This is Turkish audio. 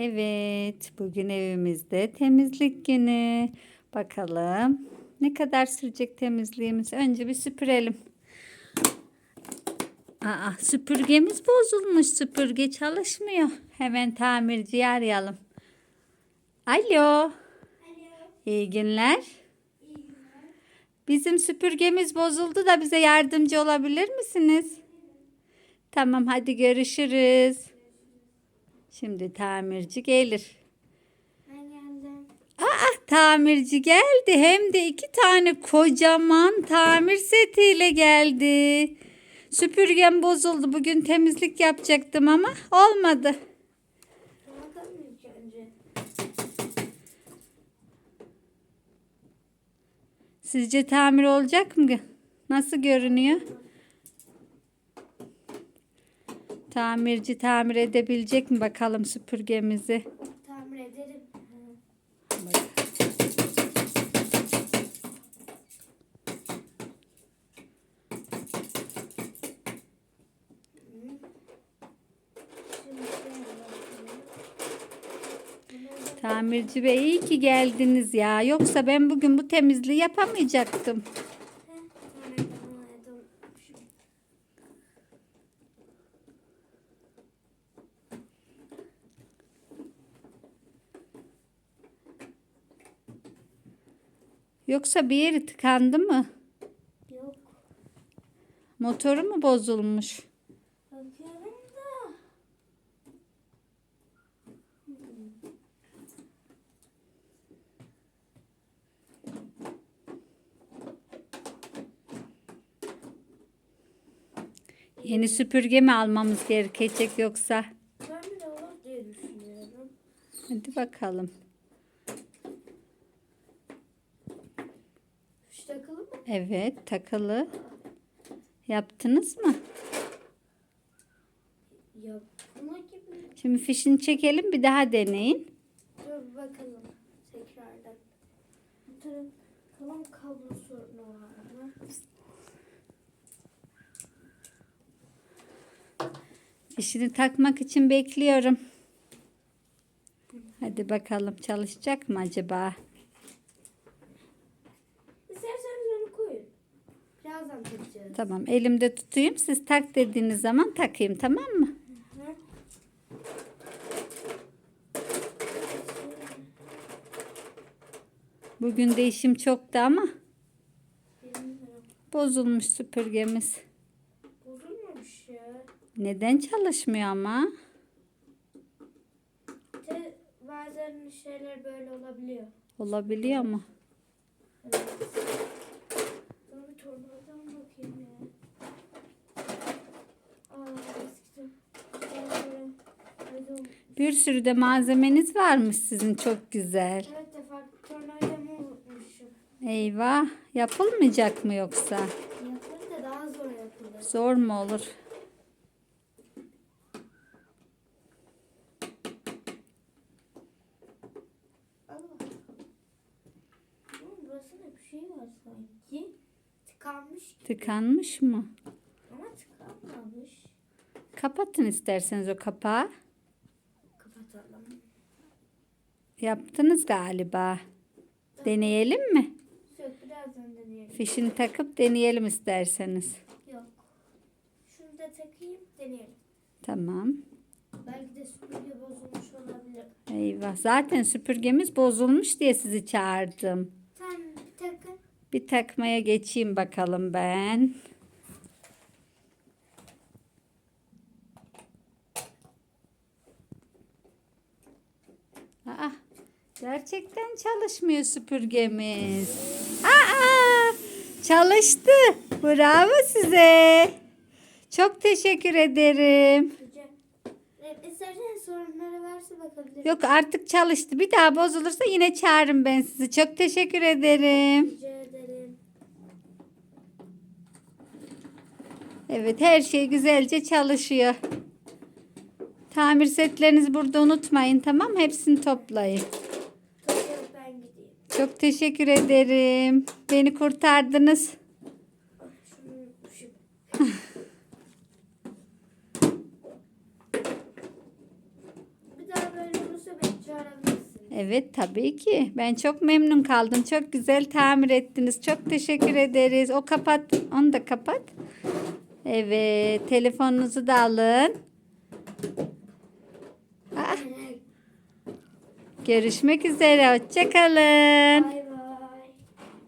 Evet, bugün evimizde temizlik günü. Bakalım ne kadar sürecek temizliğimiz. Önce bir süpürelim. Aa, süpürgemiz bozulmuş. Süpürge çalışmıyor. Hemen tamirciyi arayalım. Alo. İyi günler. Bizim süpürgemiz bozuldu da bize yardımcı olabilir misiniz? Tamam hadi görüşürüz. Şimdi tamirci gelir. Ben geldim. Aa tamirci geldi. Hem de iki tane kocaman tamir setiyle geldi. Süpürgem bozuldu. Bugün temizlik yapacaktım ama olmadı. Sizce tamir olacak mı? Nasıl görünüyor? Tamirci tamir edebilecek mi bakalım süpürgemizi? Tamir ederim. Tamirci bey iyi ki geldiniz ya. Yoksa ben bugün bu temizliği yapamayacaktım. Heh, tamam, tamam, tamam. Yoksa bir yeri tıkandı mı? Yok. Motoru mu bozulmuş? Bakıyorum da. Yeni süpürge mi almamız gerekecek yoksa? Tamir olur diye düşünüyorum. Hadi bakalım. Evet takılı. Yaptınız mı? Yapma gibi. Şimdi fişini çekelim bir daha deneyin. Dur bakalım tekrardan. Bu taraf kalan kablo sorunu var mı? Fişini takmak için bekliyorum. Hadi bakalım çalışacak mı acaba? İsterseniz onu koyun. Birazdan takacağız. Tamam elimde tutayım. Siz tak dediğiniz zaman takayım tamam mı? Bugün de işim çoktu ama bozulmuş süpürgemiz. Bozulmamış ya. Neden çalışmıyor ama? Te, bazen şeyler böyle olabiliyor. Olabiliyor mu? Evet. Torbadan bakayım ya. Bir sürü de malzemeniz varmış sizin çok güzel. Evet de farklı tornavidamı unutmuşum. Eyvah yapılmayacak mı yoksa? Yapılır da daha zor yapılır. Zor mu olur? Allah. Oğlum burasında bir şey var sanki. Tıkanmış. Tıkanmış mı? Ama tıkanmamış. Kapatın isterseniz o kapağı. Kapatalım. Yaptınız galiba. Deneyelim mi? Yok birazdan deneyelim. Fişini takıp deneyelim isterseniz. Yok. Şunu da takayım deneyelim. Tamam. Belki de süpürge bozulmuş olabilir. Eyvah. Zaten süpürgemiz bozulmuş diye sizi çağırdım. Bir takmaya geçeyim bakalım ben. Aa, gerçekten çalışmıyor süpürgemiz. Aa, çalıştı. Bravo size. Çok teşekkür ederim. Sorunları varsa bakabilirim. Yok artık çalıştı. Bir daha bozulursa yine çağırırım ben sizi. Çok teşekkür ederim. Rica ederim. Evet her şey güzelce çalışıyor. Tamir setlerinizi burada unutmayın tamam? Hepsini toplayın. Çok teşekkür ederim. Beni kurtardınız. Evet tabii ki. Ben çok memnun kaldım. Çok güzel tamir ettiniz. Çok teşekkür ederiz. O kapat. Onu da kapat. Evet. Telefonunuzu da alın. Aa, görüşmek üzere. Hoşçakalın.